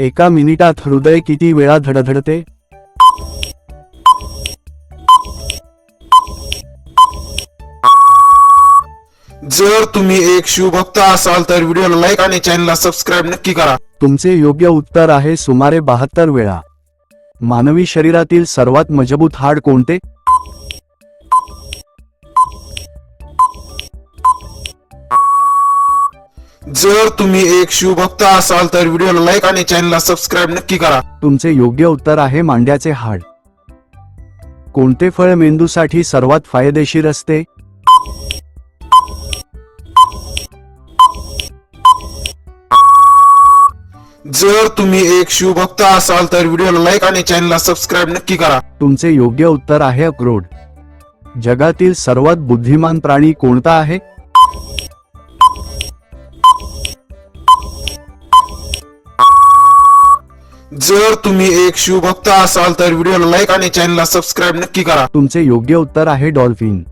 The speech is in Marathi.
एका मिनिटात हृदय किती वेळा धडधडते? जर तुम्ही एक शिवभक्त असाल तर व्हिडिओला लाईक आणि चॅनलला सबस्क्राईब नक्की करा. तुमचे योग्य उत्तर आहे सुमारे बहात्तर वेळा. मानवी शरीरातील सर्वात मजबूत हाड कोणते? जर तुम्ही एक शिवभक्त असाल तर व्हिडिओला लाईक आणि चॅनलला सबस्क्राईब नक्की करा. तुमचे योग्य उत्तर आहे मांड्याचे हाड. कोणते फळ मेंदूसाठी सर्वात फायदेशीर असते? जर तुम्ही एक शिवभक्त असाल तर व्हिडिओला लाईक आणि चॅनलला सबस्क्राईब नक्की करा. तुमचे योग्य उत्तर आहे अक्रोड. जगातील सर्वात बुद्धिमान प्राणी कोणता आहे? जर तुम्ही एक शिवभक्त असाल तर व्हिडिओला लाईक आणि चॅनलला सबस्क्राईब नक्की करा. तुमचे योग्य उत्तर आहे डॉल्फिन.